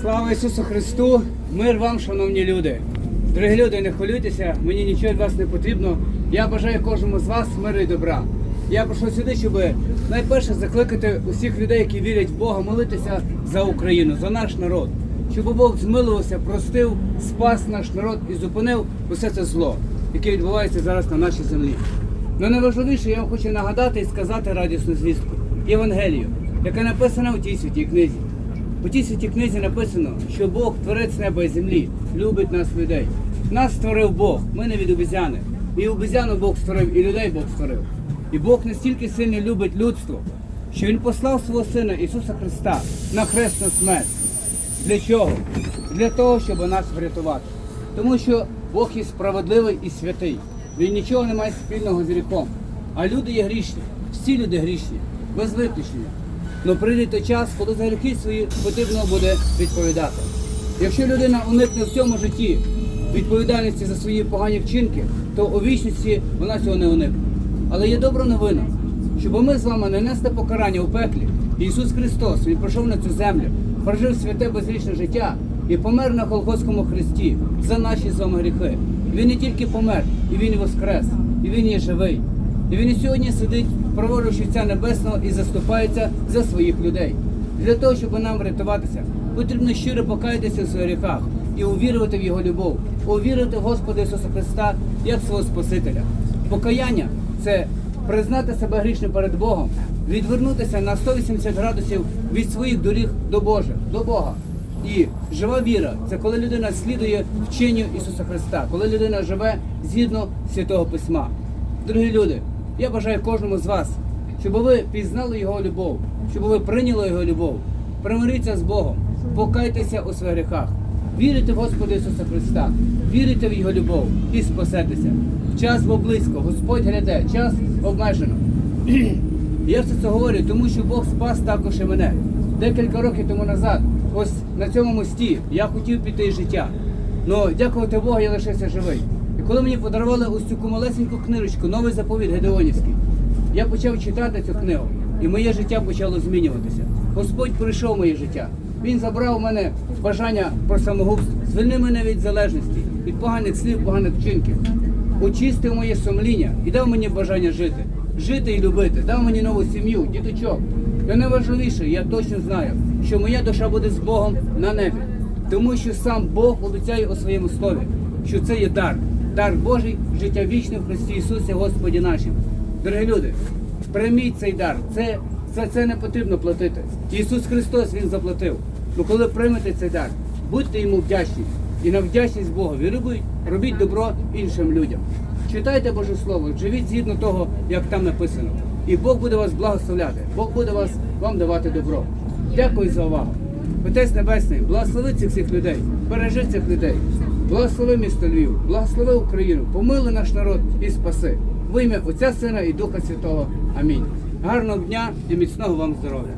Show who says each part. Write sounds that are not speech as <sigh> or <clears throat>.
Speaker 1: Слава Ісусу Христу! Мир вам, шановні люди! Дорогі люди, не хвилюйтеся, мені нічого від вас не потрібно. Я бажаю кожному з вас миру і добра. Я прийшов сюди, щоб найперше закликати усіх людей, які вірять в Бога, молитися за Україну, за наш народ. Щоб Бог змилувався, простив, спас наш народ і зупинив усе це зло, яке відбувається зараз на нашій землі. Ну найважливіше, я вам хочу нагадати і сказати радісну звістку Євангелію, яка написана у тій святій книзі. У тій святій книзі написано, що Бог, творець неба і землі, любить нас людей. Нас створив Бог, ми не від обезяни. І обезяну Бог створив, і людей Бог створив. І Бог настільки сильно любить людство, що Він послав свого Сина Ісуса Христа на хресну смерть. Для чого? Для того, щоб нас врятувати. Тому що Бог є справедливий і святий. Він нічого не має спільного з гріхом. А люди є грішні. Всі люди грішні, без виключення. Но прийде той час, коли за гріхи свої потрібно буде відповідати. Якщо людина уникне в цьому житті відповідальності за свої погані вчинки, то у вічності вона цього не уникне. Але є добра новина, щоб ми з вами не несли покарання у пеклі. Ісус Христос Він прийшов на цю землю, прожив святе безрічне життя і помер на Голгофському хресті за наші з вами гріхи. Він не тільки помер, і Він воскрес, і Він є живий. І він і сьогодні сидить, праворуч Отця Небесного і заступається за своїх людей. Для того, щоб нам врятуватися, потрібно щиро покаятися в своїх гріхах і увірувати в Його любов, увірити в Господа Ісуса Христа як свого Спасителя. Покаяння це признати себе грішним перед Богом, відвернутися на 180 градусів від своїх доріг до Божих, до Бога. І жива віра це коли людина слідує вченню Ісуса Христа, коли людина живе згідно святого письма. Дорогі люди, я бажаю кожному з вас, щоб ви пізнали його любов, щоб ви прийняли його любов, примиріться з Богом, покайтеся у своїх гріхах, вірите в Господа Ісуса Христа, вірите в Його любов і спасетеся. Час бо близько, Господь гляде, час обмежено. <clears throat> Я все це говорю, тому що Бог спас також і мене. Декілька років тому назад, ось на цьому мості, я хотів піти із життя. Ну, дякувати Богу, я лишився живий. І коли мені подарували ось цю малесеньку книжечку, новий заповіт Гедеонівський, я почав читати цю книгу, і моє життя почало змінюватися. Господь прийшов моє життя. Він забрав у мене бажання про самогубство, звільнив мене від залежності, від поганих слів, поганих вчинків, очистив моє сумління і дав мені бажання жити, жити і любити, дав мені нову сім'ю, діточок. І найважливіше, я точно знаю, що моя душа буде з Богом на небі, тому що сам Бог обіцяє у своєму слові, що це є дар, дар Божий, життя вічне в Христі Ісусі, Господі нашим. Дорогі люди, прийміть цей дар. Це, це, це не потрібно платити. Ісус Христос Він заплатив. Ну коли приймете цей дар, будьте йому вдячні. І на вдячність Богові робіть, робіть добро іншим людям. Читайте Боже Слово, живіть згідно того, як там написано. І Бог буде вас благословляти, Бог буде вас, вам давати добро. Дякую за увагу. Отець Небесний, благослови цих всіх людей, бережи цих людей, благослови місто Львів, благослови Україну, помили наш народ і спаси. В ім'я Отця Сина і Духа Святого. Амінь. Гарного дня і міцного вам здоров'я.